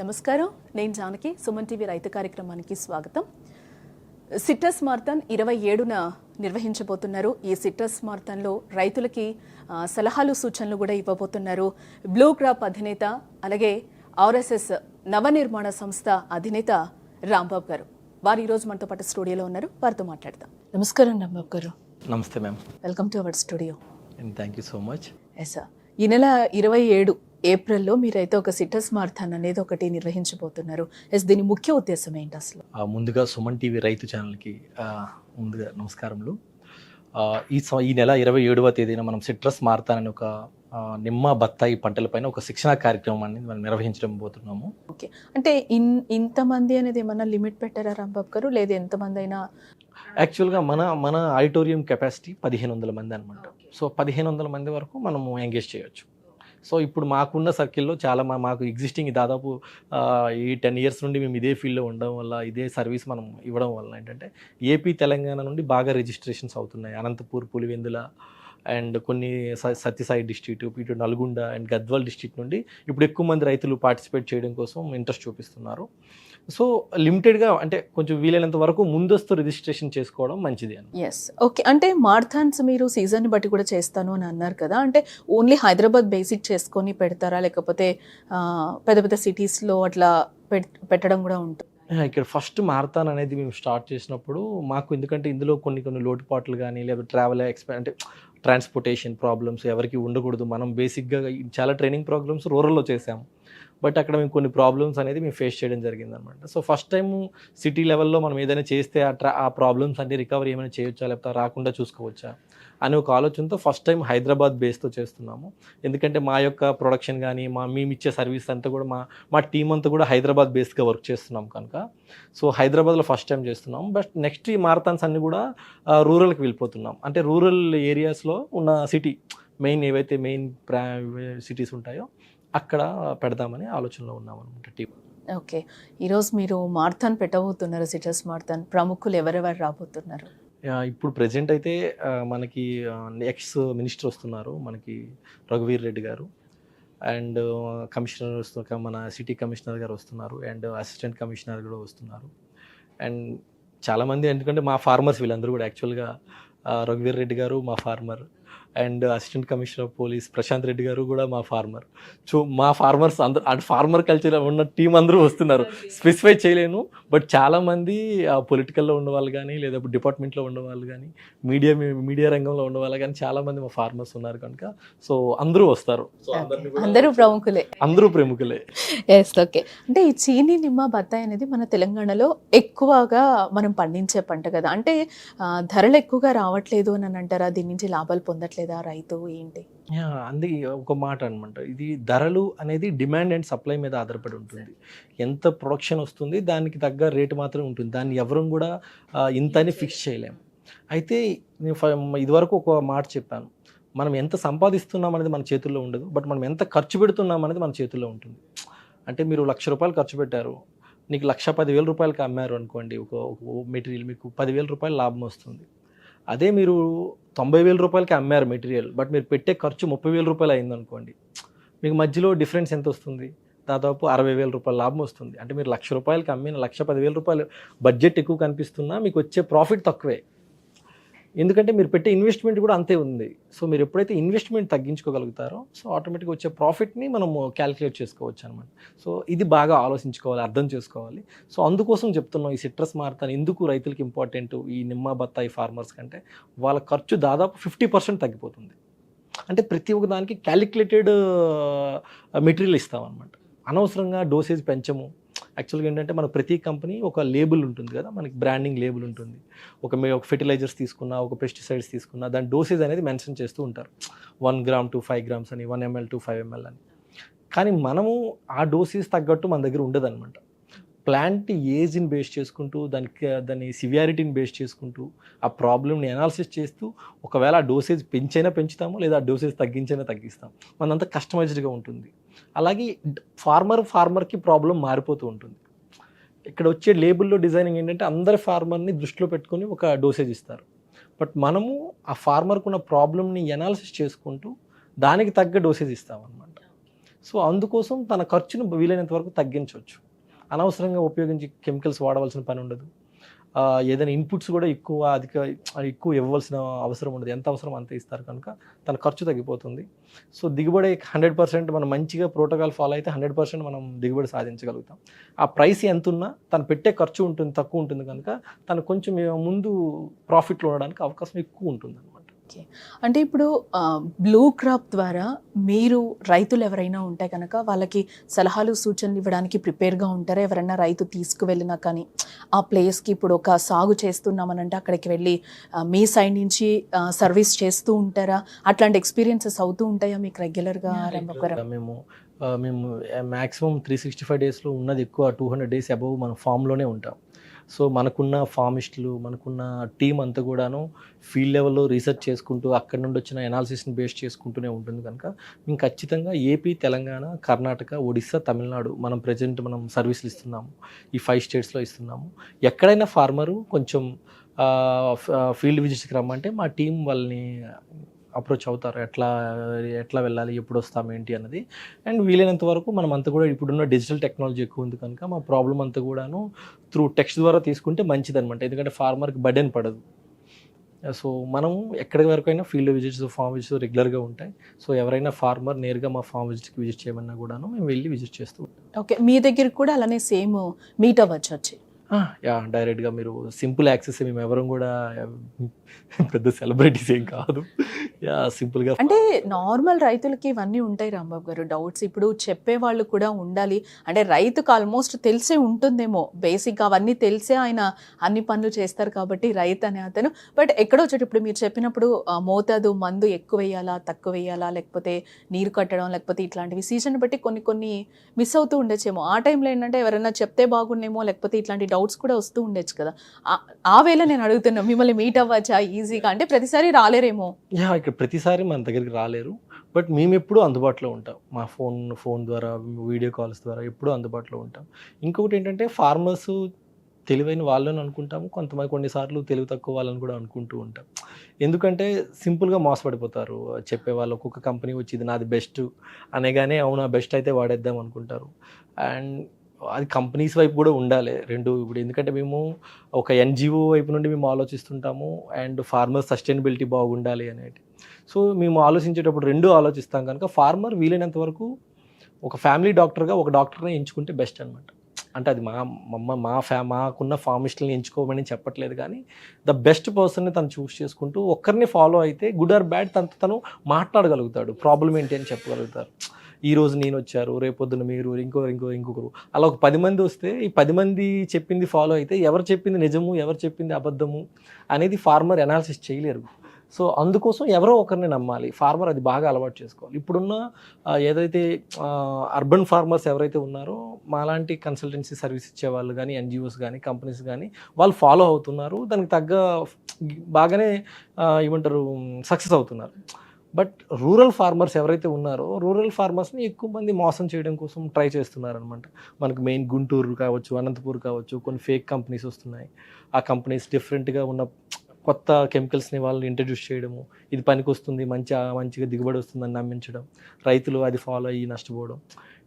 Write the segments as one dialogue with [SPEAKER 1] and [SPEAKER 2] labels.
[SPEAKER 1] నమస్కారం. నేను జానకి సుమన్ టీవీ రైతు కార్యక్రమానికి స్వాగతం. సిట్రస్ మార్థన్ ఇరవై ఏడున నిర్వహించబోతున్నారు. ఈ సిట్రస్ మార్థన్లో రైతులకి సలహాలు సూచనలు కూడా ఇవ్వబోతున్నారు. బ్లూ క్రాప్ అధినేత అలాగే ఆర్ఎస్ఎస్ నవనిర్మాణ సంస్థ అధినేత రాంబాబు గారు. వారు ఈరోజు మనతో పాటు స్టూడియోలో ఉన్నారు. వారితో మాట్లాడదాం. నమస్కారం రాంబాబు గారు.
[SPEAKER 2] నమస్తే ma'am.
[SPEAKER 1] Welcome to our studio.
[SPEAKER 2] Thank you so much
[SPEAKER 1] yes sir ఈ నెల ఇరవై ఏడు ఏప్రిల్లో మీరైతే ఒక సిట్టస్ మార్థాన్ అనేది ఒకటి నిర్వహించబోతున్నారు. ఎస్ దీని ముఖ్య ఉద్దేశం ఏంటి అసలు?
[SPEAKER 2] ముందుగా సుమన్ టీవీ రైతు ఛానల్కి ముందుగా నమస్కారములు. ఈ సం- ఈ నెల ఇరవై ఏడవ తేదీన మనం సిట్రస్ మారతాన్ అనే ఒక నిమ్మ బత్తాయి పంటలపైన ఒక శిక్షణా కార్యక్రమాన్ని మనం నిర్వహించడం పోతున్నాము.
[SPEAKER 1] ఓకే. అంటే ఇన్ ఇంతమంది అనేది ఏమన్నా లిమిట్ పెట్టారా రాంబాబు గారు? లేదా ఎంతమంది అయినా
[SPEAKER 2] యాక్చువల్గా మన మన ఆడిటోరియం కెపాసిటీ పదిహేను వందల మంది అనమాట సో పదిహేను వందల మంది వరకు మనము ఎంగేజ్ చేయొచ్చు. సో ఇప్పుడు మాకున్న సర్కిల్లో చాలా మా- మాకు ఎగ్జిస్టింగ్ దాదాపు ఈ టెన్ ఇయర్స్ నుండి మేము ఇదే ఫీల్డ్లో ఉండడం వల్ల ఇదే సర్వీస్ మనం ఇవ్వడం వల్ల ఏంటంటే ఏపీ తెలంగాణ నుండి బాగా రిజిస్ట్రేషన్స్ అవుతున్నాయి. అనంతపూర్ పులివెందుల అండ్ కొన్ని స- సత్యసాయి డిస్ట్రిక్ట్ ఇటు నల్గొండ అండ్ గద్వాల్ డిస్ట్రిక్ట్ నుండి ఇప్పుడు ఎక్కువ మంది రైతులు పార్టిసిపేట్ చేయడం కోసం ఇంట్రెస్ట్ చూపిస్తున్నారు. సో లిమిటెడ్గా అంటే కొంచెం వీలైనంత వరకు ముందస్తు రిజిస్ట్రేషన్ చేసుకోవడం మంచిది అని.
[SPEAKER 1] ఎస్ ఓకే అంటే మార్థాన్స్ మీరు సీజన్ బట్టి కూడా చేస్తాను అని అన్నారు కదా. అంటే ఓన్లీ హైదరాబాద్ బేసిక్ చేసుకొని పెడతారా? లేకపోతే పెద్ద పెద్ద సిటీస్లో అట్లా పెట్- పెట్టడం కూడా ఉంటుంది?
[SPEAKER 2] ఇక్కడ ఫస్ట్ మారతాన్ అనేది మేము స్టార్ట్ చేసినప్పుడు మాకు ఎందుకంటే ఇందులో కొన్ని కొన్ని లోటుపాట్లు కానీ లేదా ట్రావెల్ ఎక్స్పె అంటే ట్రాన్స్పోర్టేషన్ ప్రాబ్లమ్స్ ఎవరికి ఉండకూడదు. మనం బేసిక్గా చాలా ట్రైనింగ్ ప్రోగ్రామ్స్ రూరల్లో చేసాము. బట్ అక్కడ మేము కొన్ని ప్రాబ్లమ్స్ అనేది మేము ఫేస్ చేయడం జరిగింది అనమాట సో ఫస్ట్ టైం సిటీ లెవెల్లో మనం ఏదైనా చేస్తే ఆ ట్రా ఆ ప్రాబ్లమ్స్ అంటే రికవరీ ఏమైనా చేయొచ్చా? లేకపోతే రాకుండా చూసుకోవచ్చా? అనే ఒక ఆలోచనతో ఫస్ట్ టైం హైదరాబాద్ బేస్తో చేస్తున్నాము. ఎందుకంటే మా యొక్క ప్రొడక్షన్ కానీ మా మేము ఇచ్చే సర్వీస్ అంతా కూడా మా మా టీం అంతా కూడా హైదరాబాద్ బేస్గా వర్క్ చేస్తున్నాం కనుక. సో హైదరాబాద్లో ఫస్ట్ టైం చేస్తున్నాం బట్ నెక్స్ట్ ఈ మారథాన్స్ అన్ని కూడా రూరల్కి వెళ్ళిపోతున్నాం. అంటే రూరల్ ఏరియాస్లో ఉన్న సిటీ మెయిన్ ఏవైతే మెయిన్ ప్రా సిటీస్ ఉంటాయో అక్కడ పెడదామని ఆలోచనలో ఉన్నాం అనమాట టీం.
[SPEAKER 1] ఓకే. ఈరోజు మీరు మార్థాన్ పెట్టబోతున్నారు సిటస్ మార్థాన్. ప్రముఖులు ఎవరెవరు రాబోతున్నారు?
[SPEAKER 2] ఇప్పుడు ప్రజెంట్ అయితే మనకి ఎక్స్ మినిస్టర్ వస్తున్నారు మనకి రఘువీర్ రెడ్డి గారు. అండ్ కమిషనర్ వస్తు మన సిటీ కమిషనర్ గారు వస్తున్నారు అండ్ అసిస్టెంట్ కమిషనర్ కూడా వస్తున్నారు. అండ్ చాలామంది ఎందుకంటే మా ఫార్మర్స్ వీళ్ళందరూ కూడా యాక్చువల్గా రఘువీర్ రెడ్డి గారు మా farmer. And assistant commissioner of police Prashanth Reddy garu కూడా మా ఫార్మర్. సో మా ఫార్మర్స్ అందరూ అంటే ఫార్మర్ కల్చర్ ఉన్న టీం అందరూ వస్తున్నారు. స్పెసిఫై చేయలేను బట్ చాలామంది పొలిటికల్లో ఉన్న వాళ్ళు కానీ లేదా డిపార్ట్మెంట్లో ఉన్న వాళ్ళు కానీ మీడియా మీడియా రంగంలో ఉన్న వాళ్ళు కానీ చాలామంది మా ఫార్మర్స్ ఉన్నారు కనుక. సో అందరూ వస్తారు. సో అందరినీ కూడా-
[SPEAKER 1] అందరూ ప్రముఖులే.
[SPEAKER 2] అందరూ ప్రముఖులే.
[SPEAKER 1] ఎస్ ఓకే అంటే ఈ చీని నిమ్మ బత్తాయి అనేది మన తెలంగాణలో ఎక్కువగా మనం పండించే పంట కదా. అంటే ధరలు ఎక్కువగా రావట్లేదు అని అంటారా? దీని నుంచి లాభాలు పొందట్లేదా? రైతు ఏంటి?
[SPEAKER 2] యా, అందుకే ఒక మాట అనమాట ఇది ధరలు అనేది డిమాండ్ అండ్ సప్లై మీద ఆధారపడి ఉంటుంది. ఎంత ప్రొడక్షన్ వస్తుంది దానికి తగ్గ రేటు మాత్రమే ఉంటుంది. దాన్ని ఎవరు కూడా ఇంత అని ఫిక్స్ చేయలేము అయితే నేను ఇదివరకు ఒక మాట చెప్పాను. మనం ఎంత సంపాదిస్తున్నాం అనేది మన చేతుల్లో ఉండదు. బట్ మనం ఎంత ఖర్చు పెడుతున్నాం అనేది మన చేతుల్లో ఉంటుంది. అంటే మీరు లక్ష రూపాయలు ఖర్చు పెట్టారు. నీకు లక్ష పదివేల రూపాయలకి అమ్మారు అనుకోండి ఒక ఒక మెటీరియల్ మీకు పదివేల రూపాయలు లాభం వస్తుంది. అదే మీరు తొంభై వేల రూపాయలకి అమ్మారు మెటీరియల్ బట్ మీరు పెట్టే ఖర్చు ముప్పై వేల రూపాయలు అయిందనుకోండి. మీకు మధ్యలో డిఫరెన్స్ ఎంత వస్తుంది? దాదాపు అరవై వేల రూపాయల లాభం వస్తుంది. అంటే మీరు లక్ష రూపాయలకి అమ్మిన లక్ష పదివేల రూపాయలు బడ్జెట్ ఎక్కువ కనిపిస్తున్నా మీకు వచ్చే ప్రాఫిట్ తక్కువే. ఎందుకంటే మీరు పెట్టే ఇన్వెస్ట్మెంట్ కూడా అంతే ఉంది. సో మీరు ఎప్పుడైతే ఇన్వెస్ట్మెంట్ తగ్గించుకోగలుగుతారో సో ఆటోమేటిక్గా వచ్చే ప్రాఫిట్ని మనము క్యాలిక్యులేట్ చేసుకోవచ్చు అనమాట సో ఇది బాగా ఆలోచించుకోవాలి అర్థం చేసుకోవాలి. సో అందుకోసం చెప్తున్నాం ఈ సిట్రస్ మారుతాను ఎందుకు రైతులకు ఇంపార్టెంట్ ఈ నిమ్మ బత్తాయి ఫార్మర్స్ కంటే? వాళ్ళ ఖర్చు దాదాపు ఫిఫ్టీ పర్సెంట్ తగ్గిపోతుంది. అంటే ప్రతి ఒక్క దానికి క్యాలిక్యులేటెడ్ మెటీరియల్ ఇస్తామన్నమాట అనవసరంగా డోసేజ్ పెంచము. యాక్చువల్గా ఏంటంటే మన ప్రతి కంపెనీ ఒక లేబుల్ ఉంటుంది కదా మనకి బ్రాండింగ్ లేబుల్ ఉంటుంది. ఒక మే- ఒక ఫెర్టిలైజర్స్ తీసుకున్నా ఒక పెస్టిసైడ్స్ తీసుకున్నా దాని డోసేజ్ అనేది మెన్షన్ చేస్తూ ఉంటారు. One gram two five grams అని one ML two five ML అని. కానీ మనము ఆ డోసేజ్ తగ్గట్టు మన దగ్గర ఉండదన్నమాట. ప్లాంట్ ఏజ్ని బేస్ చేసుకుంటూ దానికి దాని సివియారిటీని బేస్ చేసుకుంటూ ఆ ప్రాబ్లమ్ని అనాలిసిస్ చేస్తూ ఒకవేళ ఆ డోసేజ్ పెంచైనా పెంచుతాము లేదా ఆ డోసేజ్ తగ్గించైనా తగ్గిస్తాం. మనంతా కస్టమైజ్డ్గా ఉంటుంది. అలాగే ఫార్మర్ ఫార్మర్కి ప్రాబ్లం మారిపోతూ ఉంటుంది. ఇక్కడ వచ్చే లేబుల్లో డిజైనింగ్ ఏంటంటే అందరి ఫార్మర్ని దృష్టిలో పెట్టుకొని ఒక డోసేజ్ ఇస్తారు. బట్ మనము ఆ ఫార్మర్కు ఉన్న ప్రాబ్లమ్ని ఎనాలిసిస్ చేసుకుంటూ దానికి తగ్గ డోసేజ్ ఇస్తామన్నమాట. సో అందుకోసం తన ఖర్చును వీలైనంత వరకు తగ్గించవచ్చు. అనవసరంగా ఉపయోగించి కెమికల్స్ వాడవలసిన పని ఉండదు. ఏదైనా ఇన్పుట్స్ కూడా ఎక్కువ అధిక ఎక్కువ ఇవ్వవలసిన అవసరం ఉండదు. ఎంత అవసరం అంత ఇస్తారు కనుక తన ఖర్చు తగ్గిపోతుంది. సో దిగుబడి హండ్రెడ్ పర్సెంట్ మనం మంచిగా ప్రోటోకాల్ ఫాలో అయితే హండ్రెడ్ పర్సెంట్ మనం దిగుబడి సాధించగలుగుతాం. ఆ ప్రైస్ ఎంత ఉన్నా తను పెట్టే ఖర్చు ఉంటుంది తక్కువ ఉంటుంది కనుక తను కొంచెం ముందు ప్రాఫిట్లో ఉండడానికి అవకాశం ఎక్కువ ఉంటుంది అనమాట
[SPEAKER 1] అంటే ఇప్పుడు బ్లూ క్రాప్ ద్వారా మీరు రైతులు ఎవరైనా ఉంటే కనుక వాళ్ళకి సలహాలు సూచనలు ఇవ్వడానికి ప్రిపేర్గా ఉంటారా? ఎవరైనా రైతు తీసుకువెళ్ళినా కానీ ఆ ప్లేస్కి ఇప్పుడు ఒక సాగు చేస్తున్నామనంటే అక్కడికి వెళ్ళి మీ సైడ్ నుంచి సర్వీస్ చేస్తూ ఉంటారా? అట్లాంటి ఎక్స్పీరియన్సెస్ అవుతూ ఉంటాయా మీకు రెగ్యులర్గా
[SPEAKER 2] మేము మేము మ్యాక్సిమం త్రీ సిక్స్టీ ఫైవ్ డేస్లో ఉన్నది ఎక్కువ టూ హండ్రెడ్ డేస్ అబవ్ మన ఫామ్లోనే ఉంటాం. సో మనకున్న ఫార్మిస్టులు మనకున్న టీం అంతా కూడాను ఫీల్డ్ లెవెల్లో రీసెర్చ్ చేసుకుంటూ అక్కడ నుండి వచ్చిన ఎనాలిసిస్ని బేస్ చేసుకుంటూనే ఉంటుంది కనుక. మేము ఖచ్చితంగా ఏపీ తెలంగాణ కర్ణాటక ఒడిస్సా తమిళనాడు మనం ప్రజెంట్ మనం సర్వీసులు ఇస్తున్నాము. ఈ ఫైవ్ స్టేట్స్లో ఇస్తున్నాము. ఎక్కడైనా ఫార్మరు కొంచెం ఫీల్డ్ విజిట్స్కి రమ్మంటే మా టీం వాళ్ళని అప్రోచ్ అవుతారు. ఎట్లా ఎట్లా వెళ్ళాలి ఎప్పుడు వస్తాం ఏంటి అన్నది. అండ్ వీలైనంత వరకు మనం అంతా కూడా ఇప్పుడున్న డిజిటల్ టెక్నాలజీ ఎక్కువ ఉంది కనుక మా ప్రాబ్లం అంతా కూడాను త్రూ టెక్స్ట్ ద్వారా తీసుకుంటే మంచిది అనమాట ఎందుకంటే ఫార్మర్కి బర్డెన్ పడదు. సో మనం ఎక్కడి వరకైనా ఫీల్డ్ విజిట్స్ ఫామ్ విజిట్స్ రెగ్యులర్గా ఉంటాయి. సో ఎవరైనా ఫార్మర్ నేరుగా మా ఫామ్ విజిట్కి విజిట్ చేయమన్నా కూడాను మేము వెళ్ళి విజిట్ చేస్తూ ఉంటాం.
[SPEAKER 1] ఓకే. మీ దగ్గరికి కూడా అలానే సేమ్ మీట్ అవ్వచ్చు వచ్చి
[SPEAKER 2] యా డైరెక్ట్గా మీరు సింపుల్ యాక్సెస్ మేము ఎవరం కూడా పెద్ద సెలబ్రిటీస్ ఏం కాదు. యా సింపుల్గా
[SPEAKER 1] అంటే నార్మల్ రైతులకి ఇవన్నీ ఉంటాయి రాంబాబు గారు డౌట్స్. ఇప్పుడు చెప్పే వాళ్ళు కూడా ఉండాలి. అంటే రైతుకు ఆల్మోస్ట్ తెలిసే ఉంటుందేమో. బేసిక్ అవన్నీ తెలిసే ఆయన అన్ని పనులు చేస్తారు కాబట్టి రైతు అనే అతను. బట్ ఎక్కడో చోట ఇప్పుడు మీరు చెప్పినప్పుడు మోతాదు మందు ఎక్కువ వేయాలా తక్కువ వేయాలా లేకపోతే నీరు కట్టడం లేకపోతే ఇట్లాంటివి సీజన్ బట్టి కొన్ని కొన్ని మిస్ అవుతూ ఉండొచ్చేమో. ఆ టైంలో ఏంటంటే ఎవరైనా చెప్తే బాగుండేమో లేకపోతే ఇట్లాంటి డౌట్స్ కూడా వస్తూ ఉండొచ్చు కదా. ఆ- వేళ నేను అడుగుతున్నా మిమ్మల్ని మీట్ అవ్వచ్చా? ఈజీగా? అంటే ప్రతిసారి రాలేరేమో.
[SPEAKER 2] యా ఇక్కడ ప్రతిసారి మన దగ్గరికి రాలేరు. బట్ మేము ఎప్పుడూ అందుబాటులో ఉంటాం. మా ఫోన్ ఫోన్ ద్వారా వీడియో కాల్స్ ద్వారా ఎప్పుడూ అందుబాటులో ఉంటాం. ఇంకొకటి ఏంటంటే ఫార్మర్స్ తెలివైన వాళ్ళని అనుకుంటాము. కొంతమంది కొన్నిసార్లు తెలివి తక్కువ వాళ్ళని కూడా అనుకుంటూ ఉంటాం. ఎందుకంటే సింపుల్గా మోసపడిపోతారు. చెప్పే వాళ్ళు ఒక్కొక్క కంపెనీ వచ్చి ఇది నాది బెస్ట్ అనేగానే అవునా బెస్ట్ అయితే వాడేద్దాం అనుకుంటారు. అండ్ అది కంపెనీస్ వైపు కూడా ఉండాలి రెండు. ఇప్పుడు ఎందుకంటే మేము ఒక ఎన్జిఓ వైపు నుండి మేము ఆలోచిస్తుంటాము అండ్ ఫార్మర్ సస్టైనబిలిటీ బాగుండాలి అనేది. సో మేము ఆలోచించేటప్పుడు రెండు ఆలోచిస్తాం కనుక ఫార్మర్ వీలైనంత వరకు ఒక ఫ్యామిలీ డాక్టర్గా ఒక డాక్టర్ని ఎంచుకుంటే బెస్ట్ అనమాట అంటే అది మా మమ్మ మా ఫ్యా మాకున్న ఫార్మిస్ట్ని ఎంచుకోమని చెప్పట్లేదు కానీ ద బెస్ట్ పర్సన్ని తను చూస్ చేసుకుంటూ ఒక్కరిని ఫాలో అయితే గుడ్ ఆర్ బ్యాడ్ తనతో తను మాట్లాడగలుగుతాడు. ప్రాబ్లం ఏంటి అని చెప్పగలుగుతారు. ఈ రోజు నేను వచ్చారు రేపొద్దున మీరు ఇంకో ఇంకో ఇంకొకరు. అలా ఒక పది మంది వస్తే ఈ పది మంది చెప్పింది ఫాలో అయితే ఎవరు చెప్పింది నిజము ఎవరు చెప్పింది అబద్ధము అనేది ఫార్మర్ అనాలిసిస్ చేయలేరు. సో అందుకోసం ఎవరో ఒకరిని నమ్మాలి. ఫార్మర్ అది బాగా అలవాటు చేసుకోవాలి. ఇప్పుడున్న ఏదైతే అర్బన్ ఫార్మర్స్ ఎవరైతే ఉన్నారో మాలాంటి కన్సల్టెన్సీ సర్వీస్ ఇచ్చే వాళ్ళు కానీ ఎన్జిఓస్ కానీ కంపెనీస్ కానీ వాళ్ళు ఫాలో అవుతున్నారు. దానికి తగ్గ బాగానే ఏమంటారు సక్సెస్ అవుతున్నారు. బట్ రూరల్ ఫార్మర్స్ ఎవరైతే ఉన్నారో రూరల్ ఫార్మర్స్ని ఎక్కువ మంది మోసం చేయడం కోసం ట్రై చేస్తున్నారనమాట మనకు మెయిన్ గుంటూరు కావచ్చు అనంతపూర్ కావచ్చు కొన్ని ఫేక్ కంపెనీస్ వస్తున్నాయి. ఆ కంపెనీస్ డిఫరెంట్గా ఉన్న కొత్త కెమికల్స్ని వాళ్ళు ఇంట్రడ్యూస్ చేయడము ఇది పనికి వస్తుంది మంచి మంచిగా దిగుబడి వస్తుందని నమ్మించడం రైతులు అది ఫాలో అయ్యి నష్టపోవడం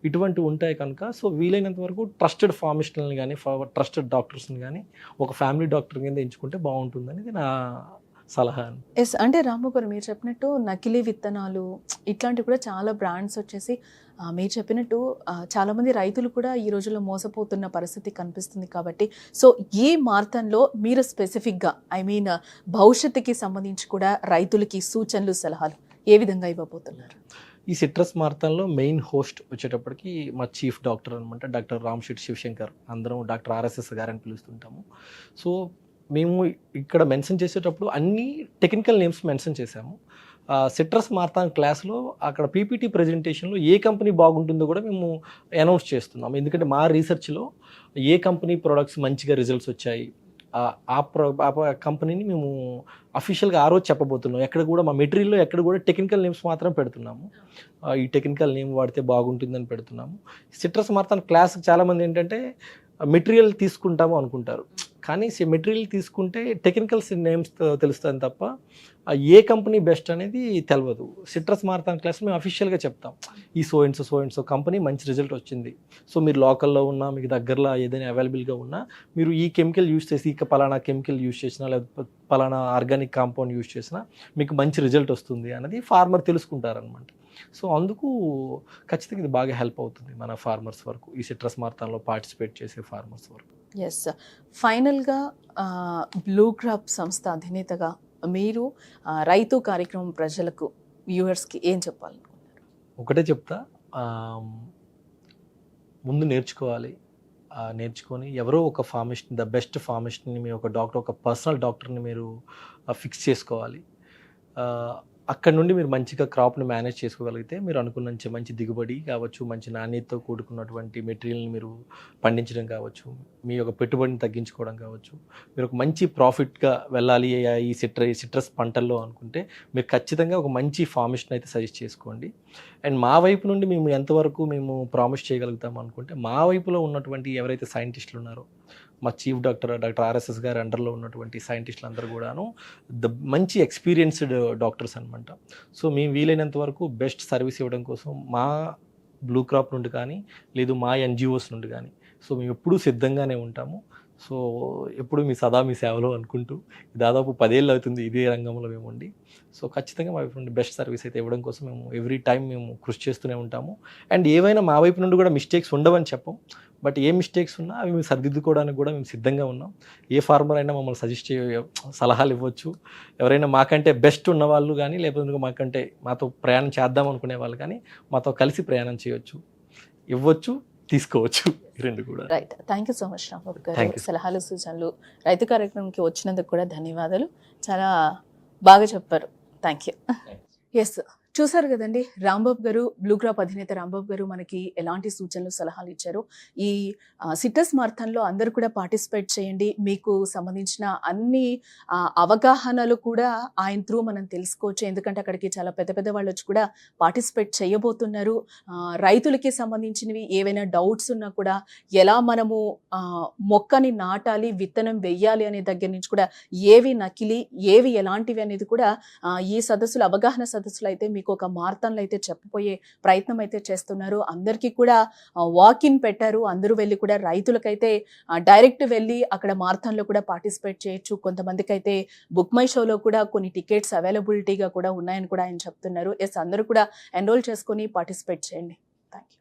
[SPEAKER 2] ఇటువంటివి ఉంటాయి కనుక సో వీలైనంత వరకు ట్రస్టెడ్ ఫార్మిస్టులను కానీ ట్రస్టెడ్ డాక్టర్స్ని కానీ ఒక ఫ్యామిలీ డాక్టర్ కింద ఎంచుకుంటే బాగుంటుందని నా సలహా
[SPEAKER 1] ఎస్ అంటే రాము గారు మీరు చెప్పినట్టు నకిలీ విత్తనాలు ఇట్లాంటివి కూడా చాలా బ్రాండ్స్ వచ్చేసి మీరు చెప్పినట్టు చాలామంది రైతులు కూడా ఈ రోజుల్లో మోసపోతున్న పరిస్థితి కనిపిస్తుంది కాబట్టి సో ఈ మార్తంలో మీరు స్పెసిఫిక్గా ఐ మీన్ భవిష్యత్తుకి సంబంధించి కూడా రైతులకి సూచనలు సలహాలు ఏ విధంగా ఇవ్వబోతున్నారు?
[SPEAKER 2] ఈ సిట్రస్ మార్తంలో మెయిన్ హోస్ట్ వచ్చేటప్పటికి మా చీఫ్ డాక్టర్ అనమాట డాక్టర్ రామ్ శివశంకర్. అందరం డాక్టర్ ఆర్ఎస్ఎస్ గారని పిలుస్తుంటాము. సో మేము ఇక్కడ మెన్షన్ చేసేటప్పుడు అన్ని టెక్నికల్ నేమ్స్ మెన్షన్ చేశాము. సిట్రస్ మార్తాన్ క్లాస్లో అక్కడ పీపీటీ ప్రజెంటేషన్లో ఏ కంపెనీ బాగుంటుందో కూడా మేము అనౌన్స్ చేస్తున్నాము ఎందుకంటే మా రీసెర్చ్లో ఏ కంపెనీ ప్రొడక్ట్స్ మంచిగా రిజల్ట్స్ వచ్చాయి ఆ- ప్రో ఆ కంపెనీని మేము అఫీషియల్గా ఆ రోజు చెప్పబోతున్నాం. ఎక్కడ కూడా మా మెటీరియల్లో ఎక్కడ కూడా టెక్నికల్ నేమ్స్ మాత్రం పెడుతున్నాము. ఈ టెక్నికల్ నేమ్ వాడితే బాగుంటుందని పెడుతున్నాము. సిట్రస్ మార్తాన్ క్లాస్ చాలామంది ఏంటంటే మెటీరియల్ తీసుకుంటాము అనుకుంటారు. కానీ మెటీరియల్ తీసుకుంటే టెక్నికల్స్ నేమ్స్ తెలుస్తుంది తప్ప ఏ కంపెనీ బెస్ట్ అనేది తెలియదు సిట్రస్ మారథాన్ క్లాస్ మేము అఫీషియల్గా చెప్తాం. ఈ so and so and so company మంచి రిజల్ట్ వచ్చింది. సో మీరు లోకల్లో ఉన్నా మీకు దగ్గరలో ఏదైనా అవైలబుల్గా ఉన్నా మీరు ఈ కెమికల్ యూస్ చేసి ఇక పలానా కెమికల్ యూస్ చేసినా లేకపోతే పలానా ఆర్గానిక్ కాంపౌండ్ యూస్ చేసినా మీకు మంచి రిజల్ట్ వస్తుంది అనేది ఫార్మర్ తెలుసుకుంటారనమాట సో అందుకు ఖచ్చితంగా ఇది బాగా హెల్ప్ అవుతుంది మన ఫార్మర్స్ వరకు ఈ సిట్రస్ మారథాన్లో పార్టిసిపేట్ చేసే ఫార్మర్స్ వరకు.
[SPEAKER 1] ఎస్ ఫైనల్గా బ్లూ క్రాప్ సంస్థ అధినేతగా మీరు రైతు కార్యక్రమం ప్రజలకు వ్యూవర్స్కి ఏం చెప్పాలనుకుంటున్నారు?
[SPEAKER 2] ఒకటే చెప్తా. ముందు నేర్చుకోవాలి. నేర్చుకొని ఎవరో ఒక ఫార్మిస్ట్ని ద బెస్ట్ ఫార్మిస్ట్ని మీ ఒక డాక్టర్ ఒక పర్సనల్ డాక్టర్ని మీరు ఫిక్స్ చేసుకోవాలి. అక్కడ నుండి మీరు మంచిగా క్రాప్ను మేనేజ్ చేసుకోగలిగితే మీరు అనుకున్న మంచి- మంచి దిగుబడి కావచ్చు మంచి నాణ్యతతో కూడుకున్నటువంటి మెటీరియల్ని మీరు పండించడం కావచ్చు మీ యొక్క పెట్టుబడిని తగ్గించుకోవడం కావచ్చు మీరు ఒక మంచి ప్రాఫిట్గా వెళ్ళాలి ఈ సిట్ర ఈ సిట్రస్ పంటల్లో అనుకుంటే మీరు ఖచ్చితంగా ఒక మంచి ఫార్మిస్ట్ని అయితే సజెస్ట్ చేసుకోండి. అండ్ మా వైపు నుండి మేము ఎంతవరకు మేము ప్రామిస్ చేయగలుగుతాం అనుకుంటే మా వైపులో ఉన్నటువంటి ఎవరైతే సైంటిస్టులు ఉన్నారో మా చీఫ్ డాక్టర్ డాక్టర్ ఆర్ఎస్ఎస్ గారి అండర్లో ఉన్నటువంటి సైంటిస్టులు అందరూ కూడాను ద మంచి ఎక్స్పీరియన్స్డ్ డాక్టర్స్ అనమాట సో మేము వీలైనంత వరకు బెస్ట్ సర్వీస్ ఇవ్వడం కోసం మా బ్లూ క్రాప్ నుండి కానీ లేదు మా ఎన్జిఓస్ నుండి కానీ సో మేము ఎప్పుడూ సిద్ధంగానే ఉంటాము. సో ఎప్పుడు మీ సదా మీ సేవలో అనుకుంటూ దాదాపు పదేళ్ళు అవుతుంది ఇదే రంగంలో మేము ఉండి. సో ఖచ్చితంగా మా వైపు నుండి బెస్ట్ సర్వీస్ అయితే ఇవ్వడం కోసం మేము ఎవ్రీ టైం మేము కృషి చేస్తూనే ఉంటాము. అండ్ ఏవైనా మా వైపు నుండి కూడా మిస్టేక్స్ ఉండవని చెప్పం. బట్ ఏ మిస్టేక్స్ ఉన్నా అవి మేము సరిదిద్దుకోవడానికి కూడా మేము సిద్ధంగా ఉన్నాం. ఏ ఫార్మర్ అయినా మమ్మల్ని సజెస్ట్ చేయ సలహాలు ఇవ్వచ్చు. ఎవరైనా మాకంటే బెస్ట్ ఉన్న వాళ్ళు కానీ లేకపోతే మాకంటే మాతో ప్రయాణం చేద్దాం అనుకునే వాళ్ళు కానీ మాతో కలిసి ప్రయాణం చేయొచ్చు. ఇవ్వచ్చు. తీసుకోవచ్చు రెండు కూడా.
[SPEAKER 1] Right thank you so much Rambabu గారు. సలహాలు సూచనలు రైతు కార్యక్రమంకి వచ్చినందుకు కూడా ధన్యవాదాలు. చాలా బాగా చెప్పారు. థ్యాంక్ యూ ఎస్ చూసారు కదండి రాంబాబు గారు బ్లూక్రాప్ అధినేత రాంబాబు గారు మనకి ఎలాంటి సూచనలు సలహాలు ఇచ్చారు? ఈ సిటస్ మార్థన్లో అందరూ కూడా పార్టిసిపేట్ చేయండి మీకు సంబంధించిన అన్ని అవగాహనలు కూడా ఆయన త్రూ మనం తెలుసుకోవచ్చు. ఎందుకంటే అక్కడికి చాలా పెద్ద పెద్ద వాళ్ళు వచ్చి కూడా పార్టిసిపేట్ చేయబోతున్నారు. రైతులకి సంబంధించినవి ఏవైనా డౌట్స్ ఉన్నా కూడా ఎలా మనము మొక్కని నాటాలి విత్తనం వెయ్యాలి అనే దగ్గర నుంచి కూడా ఏవి నకిలీ ఏవి ఎలాంటివి అనేది కూడా ఈ సదస్సులు అవగాహన సదస్సులు అయితే మీకు ఒక మార్తన్లు అయితే చెప్పబోయే ప్రయత్నం అయితే చేస్తున్నారు. అందరికీ కూడా వాక్ ఇన్ పెట్టారు. అందరూ వెళ్ళి కూడా రైతులకైతే డైరెక్ట్ వెళ్ళి అక్కడ మార్థన్లో కూడా పార్టిసిపేట్ చేయొచ్చు. కొంతమందికి అయితే బుక్ మై షోలో కూడా కొన్ని టికెట్స్ అవైలబిలిటీగా కూడా ఉన్నాయని కూడా ఆయన చెప్తున్నారు. ఎస్ అందరూ కూడా ఎన్రోల్ చేసుకొని పార్టిసిపేట్ చేయండి. Thank you